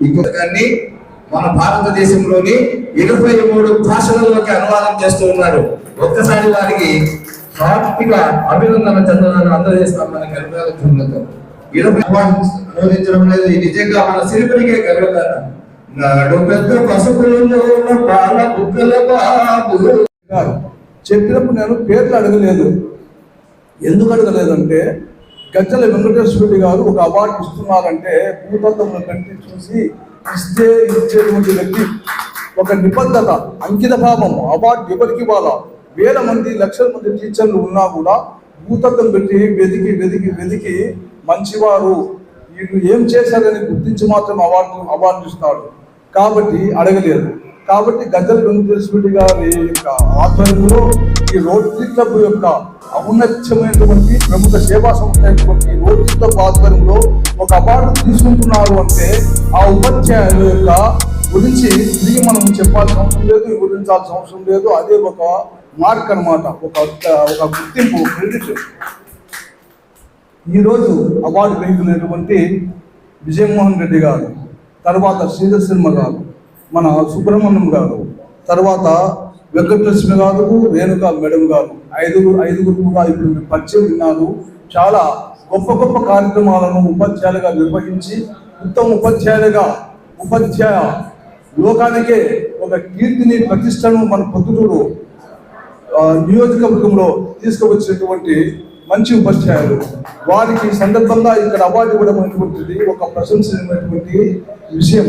ఈ పుస్తకాన్ని మన భారతదేశంలోని ఇరవై మూడు భాషలలోకి అనువాదం చేస్తూ ఉన్నారు. ఒక్కసారి వారికి హార్దిక అభినందన చంద్రాలను అందజేస్తాం మన గర్భాల ఇరవై అనువదించడం లేదు నిజంగా మన సిరిపరికే గర్వకారణం. నాడు పెద్ద పసుపులలో చెప్పినప్పుడు నేను పేర్లు అడగలేదు. ఎందుకు అడగలేదంటే గజ్జల వెంకటేశ్వర రెడ్డి గారు ఒక అవార్డు ఇస్తున్నారంటే భూతత్వం కంటి చూసి ఇస్తే ఇచ్చేటువంటి వ్యక్తి. ఒక నిబద్ధత అంకిత భావం అవార్డు ఎవరికి ఇవ్వాలా? వేల మంది లక్షల మంది టీచర్లు ఉన్నా కూడా భూతత్వం పెట్టి వెతికి వెతికి వెతికి మంచివారు. వీళ్ళు ఏం చేశారని గుర్తించి మాత్రం అవార్డు అవార్డు ఇస్తాడు. కాబట్టి అడగలేదు. కాబట్టి గజ్జల వెంకటేశ్వర రెడ్డి గారి యొక్క ఆధ్వర్యంలో ఈ రోటరీ క్లబ్ యొక్క ఔన్నత్యమైనటువంటి ప్రముఖ సేవా సంస్థ అయినటువంటి రోటరీ క్లబ్ ఆధ్వర్యంలో ఒక అవార్డు తీసుకుంటున్నారు అంటే ఆ ఉపాధ్యాయుల యొక్క గురించి తిరిగి మనం చెప్పాల్సిన అవసరం లేదు వివరించాల్సిన అవసరం లేదు. అదే ఒక మార్క్ అన్నమాట ఒక ఒక గుర్తింపు క్రెడిట్. ఈరోజు అవార్డు గ్రహీతులైనటువంటి విజయమోహన్ రెడ్డి గారు తర్వాత శ్రీధర్ శర్మ గారు మన సుబ్రహ్మణ్యం గారు తర్వాత వెంకటలక్ష్మి గారు రేణుక మేడం గారు ఐదుగురు ఐదుగురు కూడా ఇప్పుడు మీరు పరిచయం విన్నారు చాలా గొప్ప గొప్ప కార్యక్రమాలను ఉపాధ్యాయులుగా నిర్వహించి ఉత్తమ ఉపాధ్యాయులుగా ఉపాధ్యాయ లోకానికే ఒక కీర్తిని ప్రతిష్టను మన పొద్దుటూరు నియోజకవర్గంలో తీసుకువచ్చినటువంటి మంచి ఉపాధ్యాయులు. వారికి సందర్భంగా ఇక్కడ అవార్డు ఇవ్వడం అనేటువంటిది ఒక ప్రశంసమైనటువంటి విషయం.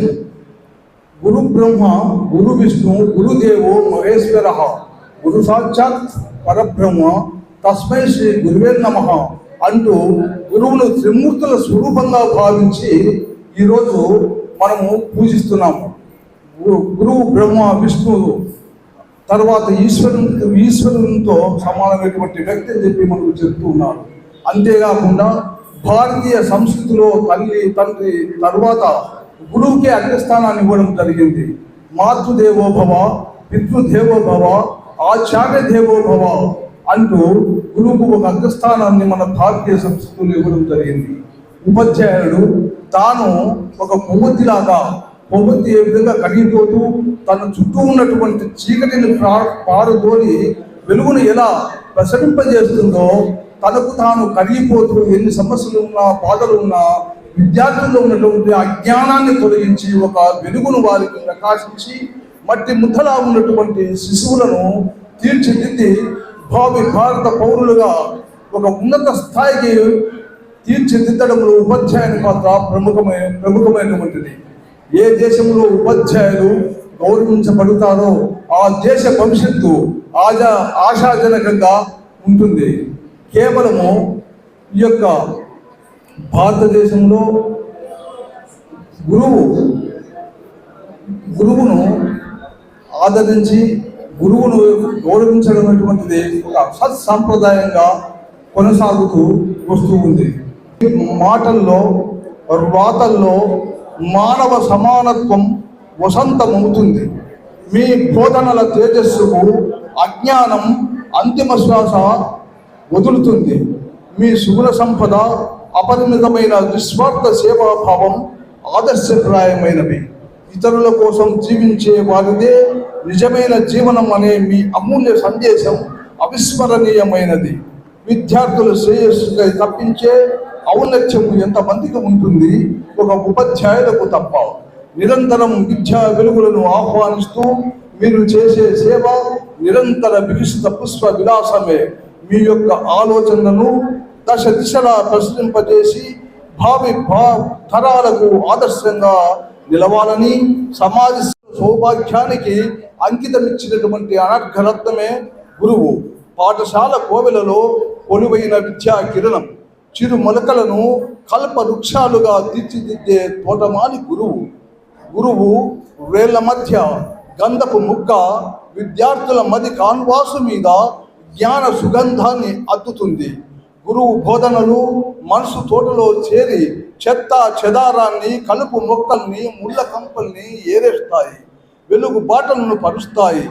గురు బ్రహ్మ గురు విష్ణు గురుదేవో మహేశ్వర గురు సాక్షాత్ పరబ్రహ్మ తస్మై శ్రీ గురువే నమ అంటూ గురువును త్రిమూర్తుల స్వరూపంగా భావించి ఈరోజు మనము పూజిస్తున్నాము. గురువు బ్రహ్మ విష్ణువు తర్వాత ఈశ్వరునితో ఈశ్వరునితో సమానమైనటువంటి వ్యక్తి అని చెప్పి మనకు చెప్తూ ఉన్నారు. అంతేకాకుండా భారతీయ సంస్కృతిలో తల్లి తండ్రి తర్వాత గురువుకే అగ్రస్థానాన్ని ఇవ్వడం జరిగింది. మాతృదేవోభవ పితృదేవోభవ ఆచార్య దేవోభవ అంటూ గురువుకు ఒక అగ్రస్థానాన్ని మన భారతీయ సంస్కృతిలో ఇవ్వడం జరిగింది. ఉపాధ్యాయుడు తాను ఒక కొవ్వొత్తిలాగా కొవ్వొత్తి ఏ విధంగా కరిగిపోతూ తన చుట్టూ ఉన్నటువంటి చీకటిని ప్రా- వెలుగును ఎలా ప్రసరింపజేస్తుందో తనకు తాను కరిగిపోతూ ఎన్ని సమస్యలు ఉన్నా బాధలు ఉన్నా విద్యార్థుల్లో ఉన్నటువంటి అజ్ఞానాన్ని తొలగించి ఒక వెలుగును వారికి ప్రకాశించి మట్టి ముద్దలా ఉన్నటువంటి శిశువులను తీర్చిదిద్ది భావి భారత పౌరులుగా ఒక ఉన్నత స్థాయికి తీర్చిదిద్దడంలో ఉపాధ్యాయుని పాత్ర ప్రముఖమైన ప్రముఖమైనటువంటిది. ఏ దేశంలో ఉపాధ్యాయులు గౌరవించబడతారో ఆ దేశ భవిష్యత్తు ఆజా ఆశాజనకంగా ఉంటుంది. కేవలము ఈ యొక్క భారతదేశంలో గురువు గురువును ఆదరించి గురువును గౌరవించడం అటువంటిది ఒక సత్సాంప్రదాయంగా కొనసాగుతూ వస్తూ ఉంది. మాటల్లో రాతల్లో మానవ సమానత్వం వసంతమవుతుంది. మీ బోధనల తేజస్సుకు అజ్ఞానం అంతిమ శ్వాస వదులుతుంది. మీ సుగుణ సంపద అపరిమితమైన నిస్వార్థ సేవాభావం ఆదర్శప్రాయమైనవి ఇతరుల కోసం జీవించే వారిదే నిజమైన జీవనం అనే మీ అమూల్య సందేశం అవిస్మరణీయమైనది. విద్యార్థుల శ్రేయస్సుకై తప్పించే ఔన్నత్యం ఎంతమందికి ఉంటుంది? ఒక ఉపాధ్యాయులకు తప్ప. నిరంతరం విద్యా వెలుగులను ఆహ్వానిస్తూ మీరు చేసే సేవ నిరంతర వికసిత పుష్ప విలాసమే. మీ యొక్క ఆలోచనలను దశ దిశలా ప్రసరింపజేసి భావి భా తరాలకు ఆదర్శంగా నిలవాలని సమాజ సౌభాగ్యానికి అంకితమిచ్చినటువంటి అనర్ఘరత్నమే గురువు. పాఠశాల కోవెలలో కొలువైన విద్యా కిరణం చిరు మొలకలను కల్ప వృక్షాలుగా తీర్చిదిద్దే తోటమాలి గురువు. గురువు వేళ్ళ మధ్య గంధపు ముక్క విద్యార్థుల మది కాన్వాసు మీద జ్ఞాన సుగంధాన్ని అద్దుతుంది. గురువు బోధనలు మనసు తోటలో చేరి చెత్త చెదారాన్ని కలుపు మొక్కల్ని ముళ్ళ కంపల్ని ఏరేస్తాయి. వెలుగు బాటలను పరుస్తాయి.